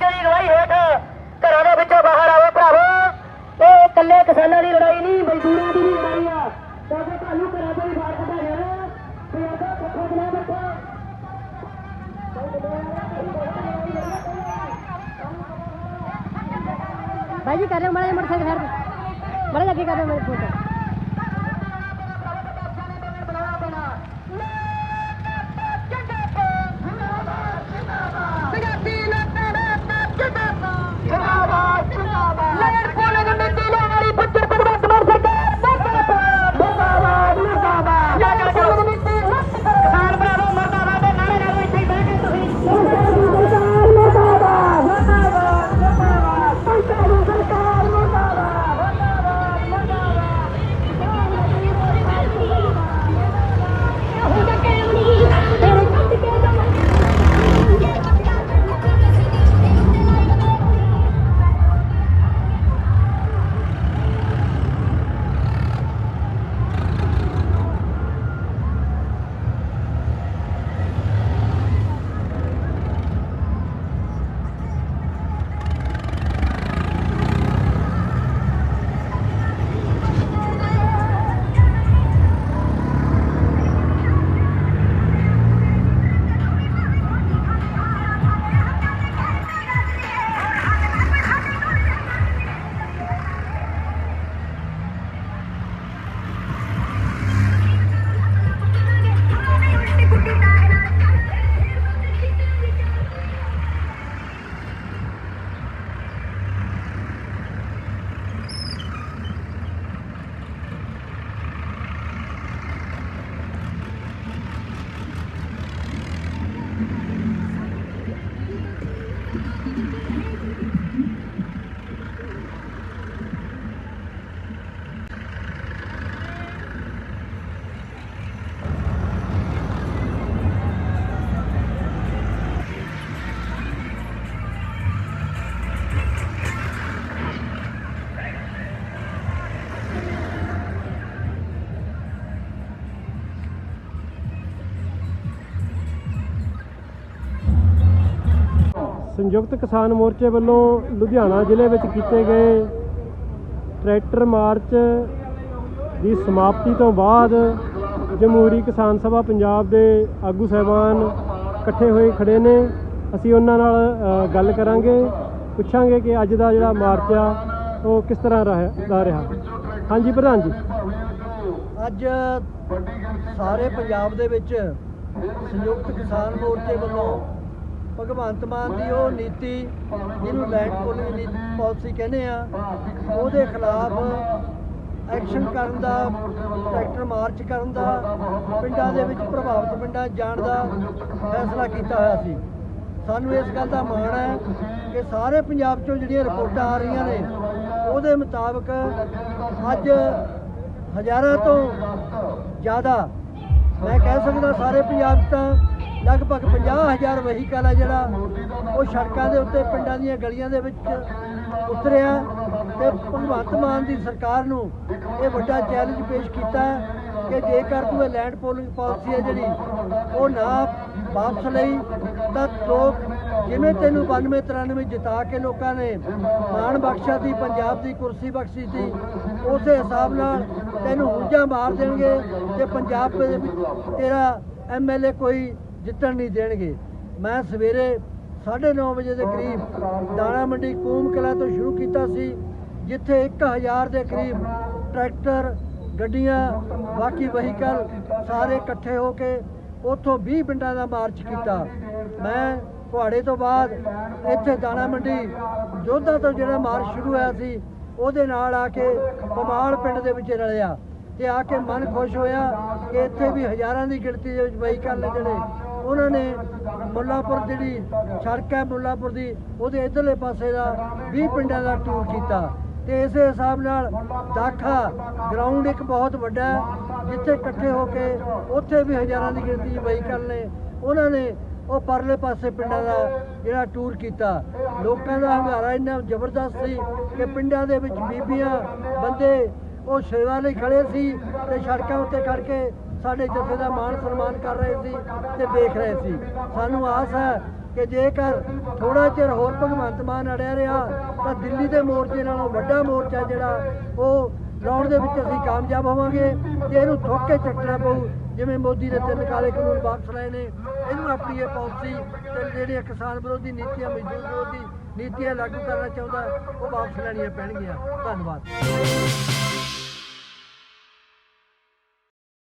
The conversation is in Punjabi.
ਮੰਜੇ ਦੀ ਲੜਾਈ ਹੇਠ ਘਰਾਂ ਦੇ ਵਿੱਚੋਂ ਬਾਹਰ ਆਵੇ ਭਰਾਵੋ। ਇਹ ਇਕੱਲੇ ਕਿਸਾਨਾਂ ਦੀ ਲੜਾਈ ਨਹੀਂ, ਮਜ਼ਦੂਰਾਂ ਦੀ ਵੀ ਲੜਾਈ ਆ। ਸਾਡੇ ਤੁਹਾਨੂੰ ਘਰਾਂ ਤੋਂ ਵੀ ਬਾਹਰ ਕੱਢਿਆ ਜਾਣਾ ਪਿਆਰਾ ਪੱਖਾ ਬਣਾ ਸੰਯੁਕਤ ਕਿਸਾਨ ਮੋਰਚੇ ਵੱਲੋਂ ਲੁਧਿਆਣਾ ਜ਼ਿਲ੍ਹੇ ਵਿੱਚ ਕੀਤੇ ਗਏ ਟਰੈਕਟਰ ਮਾਰਚ ਦੀ ਸਮਾਪਤੀ ਤੋਂ ਬਾਅਦ ਜਮਹੂਰੀ ਕਿਸਾਨ ਸਭਾ ਪੰਜਾਬ ਦੇ ਆਗੂ ਸਹਿਬਾਨ ਇਕੱਠੇ ਹੋਏ ਖੜੇ ਨੇ। ਅਸੀਂ ਉਹਨਾਂ ਨਾਲ ਗੱਲ ਕਰਾਂਗੇ, ਪੁੱਛਾਂਗੇ ਕਿ ਅੱਜ ਦਾ ਜਿਹੜਾ ਮਾਰਚ ਆ, ਉਹ ਕਿਸ ਤਰ੍ਹਾਂ ਰਿਹਾ, ਦਾ ਰਿਹਾ। ਹਾਂਜੀ, ਪ੍ਰਧਾਨ ਜੀ। ਅੱਜ ਸਾਰੇ ਪੰਜਾਬ ਦੇ ਵਿੱਚ ਸੰਯੁਕਤ ਕਿਸਾਨ ਮੋਰਚੇ ਵੱਲੋਂ ਭਗਵੰਤ ਮਾਨ ਦੀ ਉਹ ਨੀਤੀ ਜਿਹਨੂੰ ਲੈਂਡ ਪੋਲਿੰਗ ਨੀਤੀ ਪਾਲਿਸੀ ਕਹਿੰਦੇ ਆ, ਉਹਦੇ ਖਿਲਾਫ ਐਕਸ਼ਨ ਕਰਨ ਦਾ ਟਰੈਕਟਰ ਮਾਰਚ ਕਰਨ ਦਾ, ਪਿੰਡਾਂ ਦੇ ਵਿੱਚ ਪ੍ਰਭਾਵਿਤ ਪਿੰਡਾਂ ਜਾਣ ਦਾ ਫੈਸਲਾ ਕੀਤਾ ਹੋਇਆ ਸੀ। ਸਾਨੂੰ ਇਸ ਗੱਲ ਦਾ ਮਾਣ ਹੈ ਕਿ ਸਾਰੇ ਪੰਜਾਬ 'ਚੋਂ ਜਿਹੜੀਆਂ ਰਿਪੋਰਟਾਂ ਆ ਰਹੀਆਂ ਨੇ, ਉਹਦੇ ਮੁਤਾਬਕ ਅੱਜ ਹਜ਼ਾਰਾਂ ਤੋਂ ਜ਼ਿਆਦਾ, ਮੈਂ ਕਹਿ ਸਕਦਾ ਸਾਰੇ ਪੰਜਾਬ ਤਾਂ ਲਗਭਗ 50000 ਵਹੀਕਲ ਹੈ ਜਿਹੜਾ ਉਹ ਸੜਕਾਂ ਦੇ ਉੱਤੇ, ਪਿੰਡਾਂ ਦੀਆਂ ਗਲੀਆਂ ਦੇ ਵਿੱਚ ਉਤਰਿਆ ਤੇ ਭਗਵੰਤ ਮਾਨ ਦੀ ਸਰਕਾਰ ਨੂੰ ਇਹ ਵੱਡਾ ਚੈਲੰਜ ਪੇਸ਼ ਕੀਤਾ ਕਿ ਜੇਕਰ ਤੂੰ ਇਹ ਲੈਂਡ ਪੋਲਿੰਗ ਪਾਲਿਸੀ ਹੈ ਜਿਹੜੀ, ਉਹ ਨਾ ਵਾਪਸ ਲਈ, ਤਾਂ ਲੋਕ ਜਿਵੇਂ ਤੈਨੂੰ 92 93 ਜਿਤਾ ਕੇ ਲੋਕਾਂ ਨੇ ਮਾਣ ਬਖਸ਼ਿਆ ਸੀ, ਪੰਜਾਬ ਦੀ ਕੁਰਸੀ ਬਖਸ਼ੀ ਸੀ, ਉਸੇ ਹਿਸਾਬ ਨਾਲ ਤੈਨੂੰ ਹੁੱਜਾ ਮਾਰ ਦੇਣਗੇ ਤੇ ਪੰਜਾਬ ਦੇ ਵਿੱਚ ਤੇਰਾ ਐਮਐਲਏ ਕੋਈ ਜਿੱਤਣ ਨਹੀਂ ਦੇਣਗੇ। ਮੈਂ ਸਵੇਰੇ 9:30 ਵਜੇ ਦੇ ਕਰੀਬ ਦਾਣਾ ਮੰਡੀ ਕੂਮ ਕਲਾ ਤੋਂ ਸ਼ੁਰੂ ਕੀਤਾ ਸੀ, ਜਿੱਥੇ 1000 ਦੇ ਕਰੀਬ ਟਰੈਕਟਰ, ਗੱਡੀਆਂ, ਬਾਕੀ ਵਹੀਕਲ ਸਾਰੇ ਇਕੱਠੇ ਹੋ ਕੇ ਉੱਥੋਂ 20 ਪਿੰਡਾਂ ਦਾ ਮਾਰਚ ਕੀਤਾ। ਮੈਂ ਕੁਹਾੜੇ ਤੋਂ ਬਾਅਦ ਇੱਥੇ ਦਾਣਾ ਮੰਡੀ ਜੋਧਾ ਤੋਂ ਜਿਹੜਾ ਮਾਰਚ ਸ਼ੁਰੂ ਹੋਇਆ ਸੀ, ਉਹਦੇ ਨਾਲ ਆ ਕੇ ਪਮਾਲ ਪਿੰਡ ਦੇ ਵਿੱਚ ਰਲਿਆ ਤੇ ਆ ਕੇ ਮਨ ਖੁਸ਼ ਹੋਇਆ ਕਿ ਇੱਥੇ ਵੀ ਹਜ਼ਾਰਾਂ ਦੀ ਗਿਣਤੀ ਦੇ ਵਿੱਚ ਵਹੀਕਲ ਨੇ ਜਿਹੜੇ ਉਹਨਾਂ ਨੇ ਮੁੱਲਾਪੁਰ ਜਿਹੜੀ ਸੜਕ ਹੈ ਮੁੱਲਾਪੁਰ ਦੀ, ਉਹਦੇ ਇਧਰਲੇ ਪਾਸੇ ਦਾ 20 ਪਿੰਡਾਂ ਦਾ ਟੂਰ ਕੀਤਾ। ਤੇ ਇਸੇ ਹਿਸਾਬ ਨਾਲ ਦਾਖਾ ਗਰਾਊਂਡ ਇੱਕ ਬਹੁਤ ਵੱਡਾ ਜਿੱਥੇ ਇਕੱਠੇ ਹੋ ਕੇ ਉੱਥੇ ਵੀ ਹਜ਼ਾਰਾਂ ਦੀ ਗਿਣਤੀ 'ਚ ਵਹੀਕਲ ਨੇ। ਉਹਨਾਂ ਨੇ ਉਹ ਪਰਲੇ ਪਾਸੇ ਪਿੰਡਾਂ ਦਾ ਜਿਹੜਾ ਟੂਰ ਕੀਤਾ। ਲੋਕਾਂ ਦਾ ਹੰਗਾਰਾ ਇੰਨਾ ਜ਼ਬਰਦਸਤ ਸੀ ਕਿ ਪਿੰਡਾਂ ਦੇ ਵਿੱਚ ਬੀਬੀਆਂ, ਬੰਦੇ ਉਹ ਸੇਵਾ ਲਈ ਖੜੇ ਸੀ ਤੇ ਸੜਕਾਂ ਉੱਤੇ ਖੜ ਕੇ ਸਾਡੇ ਜਥੇ ਦਾ ਮਾਣ ਸਨਮਾਨ ਕਰ ਰਹੇ ਸੀ ਤੇ ਦੇਖ ਰਹੇ ਸੀ। ਸਾਨੂੰ ਆਸ ਹੈ ਕਿ ਜੇਕਰ ਥੋੜਾ ਚਿਰ ਹੋਰ ਭਗਵੰਤ ਮਾਨ ਅੜਿਆ ਰਿਹਾ, ਤਾਂ ਦਿੱਲੀ ਦੇ ਮੋਰਚੇ ਨਾਲੋਂ ਵੱਡਾ ਮੋਰਚਾ ਜਿਹੜਾ, ਉਹ ਲਾਉਣ ਦੇ ਵਿੱਚ ਅਸੀਂ ਕਾਮਯਾਬ ਹੋਵਾਂਗੇ। ਤੇ ਇਹਨੂੰ ਥੋਕ ਕੇ ਚੱਕਣਾ ਪਊ, ਜਿਵੇਂ ਮੋਦੀ ਨੇ ਤਿੰਨ ਕਾਲੇ ਕਾਨੂੰਨ ਵਾਪਸ ਲਏ ਨੇ, ਇਹਨੂੰ ਆਪਣੀ ਇਹ ਪਾਲਿਸੀ ਤੇ ਜਿਹੜੀਆਂ ਕਿਸਾਨ ਵਿਰੋਧੀ ਨੀਤੀਆਂ, ਮਜ਼ਦੂਰ ਵਿਰੋਧੀ ਨੀਤੀਆਂ ਲਾਗੂ ਕਰਨਾ ਚਾਹੁੰਦਾ, ਉਹ ਵਾਪਸ ਲੈਣੀਆਂ ਪੈਣਗੀਆਂ। ਧੰਨਵਾਦ।